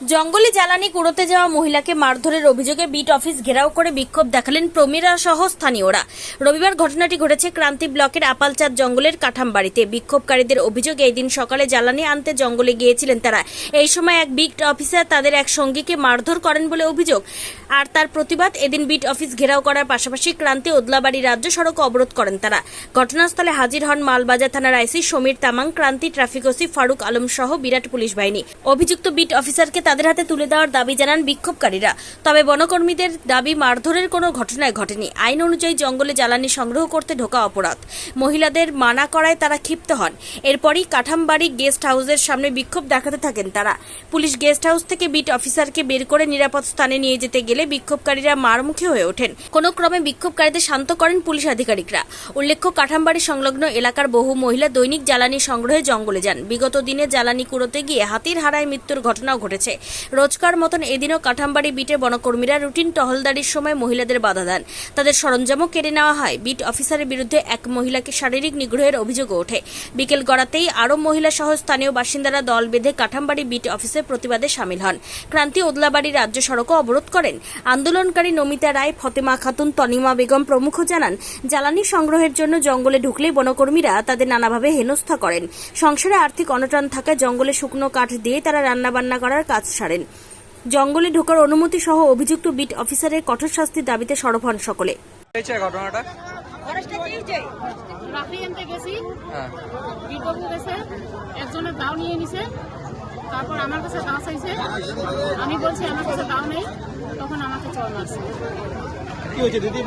জঙ্গলে জ্বালানি কুড়োতে যাওয়া মহিলাকে মারধরের অভিযোগে বিট অফিস ঘেরাও করে বিক্ষোভ দেখালেন প্রমীরা সহ স্থানীয়রা। রবিবার ঘটনাটি ঘটেছে ক্রান্তি ব্লকের আপালচাঁদ জঙ্গলের কাঠামবাড়িতে। বিক্ষোভকারীদের অভিযোগ এই দিন সকালে জ্বালানি আনতে জঙ্গলে গিয়েছিলেন তারা। এই সময় এক বিট অফিসার তাদের এক সঙ্গীকে মারধর করেন বলে অভিযোগ। আর তার প্রতিবাদ এদিন বিট অফিস ঘেরাও করার পাশাপাশি ক্রান্তি ওদলাবাড়ি রাজ্য সড়ক অবরোধ করেন তারা। ঘটনাস্থলে হাজির হন মালবাজার থানার IC Samir Tamang, Kranti traffic OC Faruk Alam সহ বিরাট পুলিশ বাহিনী। অভিযুক্ত বিট অফিসারকে তাদের হাতে তুলে দেওয়ার দাবি জানান বিক্ষোভকারীরা। তবে বনকর্মীদের দাবি মারধরের কোনো ঘটনায় ঘটেনি। আইন অনুযায়ী জঙ্গলে জ্বালানি সংগ্রহ করতে ঢোকা অপরাধ। মহিলাদের মানা করায় তারা ক্ষিপ্ত হন। এরপরই কাঠামবাড়ি গেস্ট হাউসের সামনে বিক্ষোভ দেখাতে থাকেন তারা। পুলিশ গেস্ট হাউস থেকে বিট অফিসারকে বের করে নিরাপদ স্থানে নিয়ে যেতে গেলে বিক্ষোভকারীরা মারমুখী হয়ে ওঠেন। কোনো ক্রমে বিক্ষোভকারীদের শান্ত করেন পুলিশ আধিকারিকরা। উল্লেখ্য, কাঠামবাড়ি সংলগ্ন এলাকার বহু মহিলা দৈনিক জ্বালানি সংগ্রহে জঙ্গলে যান। বিগত দিনে জ্বালানি কুড়োতে গিয়ে হাতির হারায় মৃত্যুর ঘটনাও ঘটেছে। রোজকার মতন এদিনও কাঠামবাড়ি বিটে বনকর্মীরা রুটিন টহলদারির সময় মহিলাদের বাধা দেন। তাদের সরঞ্জামও কেড়ে নেওয়া হয়। বিট অফিসারের বিরুদ্ধে এক মহিলাকে শারীরিক নিগ্রহের অভিযোগও ওঠে। বিকেল গড়াতেই আরও মহিলা সহ স্থানীয় বাসিন্দারা দল বেঁধে কাঠামবাড়ি বিট অফিসের প্রতিবাদে সামিল হন। ক্রান্তি ওদলাবাড়ি রাজ্য সড়কও অবরোধ করেন। আন্দোলনকারী নমিতা রায়, ফতেমা খাতুন, তনিমা বেগম প্রমুখ জানান, জ্বালানি সংগ্রহের জন্য জঙ্গলে ঢুকলেই বনকর্মীরা তাদের নানাভাবে হেনস্থা করেন। সংসারে আর্থিক অনটন থাকায় জঙ্গলে শুকনো কাঠ দিয়ে তারা রান্নাবান্না করার কাজ সারেন জঙ্গলে ঢোকার অনুমতি সহ অভিযুক্ত বিট অফিসারের কঠোর শাস্তির দাবিতে সরব হন সকলে। ঘটনাটা? হ্যাঁ। একজনের দাও নিয়ে নিছে। তারপর আমার কাছে দাও চাইছে। আমি বলছি আমার কাছে দাও নেই। তখন আমাকে চল মারছে কি হয়েছে? দিদি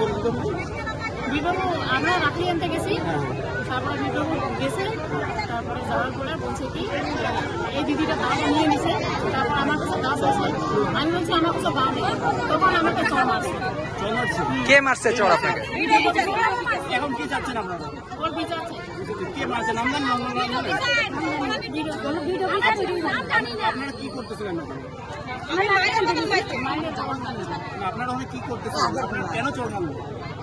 বীরবাবু আমরা লাকড়ি আনতে গেছি। তারপরে বীরবাবু গেছে। তারপরে যাওয়ার পরে বলছে কি এই দিদিটা দাও নিয়ে নিছে। তারপর আমার কাছে দাও চাইছে আমি বলছি আমার কাছে দাও নেই। তখন আমাকে চল মারছে। কে মারছে চোর আপনাকে? এখন কি চাচ্ছেন আপনারা? ওর বিচার আছে। কে মারছে? নাম জানেন নাম জানেন, আপনারা কি করতেছিলেন? আপনারা ওখানে কি করতেছিলেন? কেন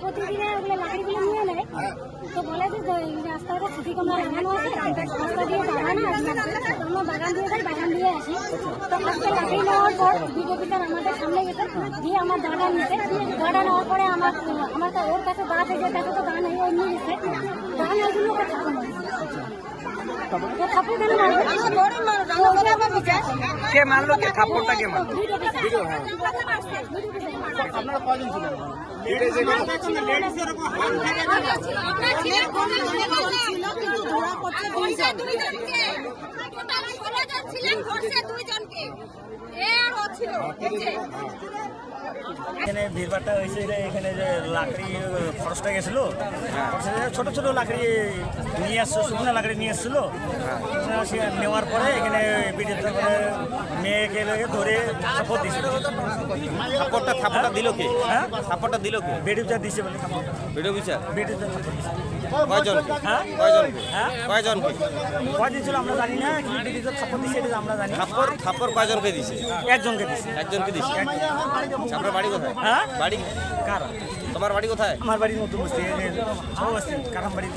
প্রতিদিনে ওগুলো লাকড়িগুলো নিয়ে নেয়। তো বলে যে রাস্তাটা সিটি কমলা লাগানো আছে, রাস্তা দিয়ে যাবে না তো আমরা বাগান দিয়ে যাই বাগান তো আজকে লাকড়ি নেওয়ার পর ভিডিও পিটার আমাদের সামনে গেছে, দিয়ে আমার দাদা নিতে দাদা নেওয়ার পরে আমার আমার ওর কাছে দা তো দা নেই নিয়ে গেছে। দা নেওয়ার জন্য ওকে তো কেন মারবে কে মারলো? কে থাপ্পড়টা কে মারলো? আপনারা কয়জন ছিলেন? ওখানে? এখানে ভিড়ভাড়টা হয়েছে যে এখানে যে লাকড়ি খরচটা গেছিল। ছোট ছোট লাকড়ি নিয়ে আসছো শুকনো লাকড়ি নিয়ে এসেছিল নেওয়ার পরে এখানে বিদ্যুৎ মেয়েকে ধরে সাপোর্ট দিয়েছিল থাপ্পড়টা থাপ্পড়টা দিল কে? হ্যাঁ? থাপ্পড়টা দিল কে? বেডিউটা দিছে বলে ভিডিও বিচার বেডিউটা কয়জন হ্যাঁ কয়জন? হ্যাঁ? কয়জন? ছিল আমরা জানি না কি বেডিউটা সাপোর্ট দিছে এটা আমরা জানি। কয়জনকে দিছে একজনকে দিছে একজনকে দিছে আচ্ছা, আপনার বাড়ি কোথায়? হ্যাঁ? বাড়ি? কার? তোমার বাড়ি কোথায়? আমার বাড়ির মতো বসতে কারাম বাড়ি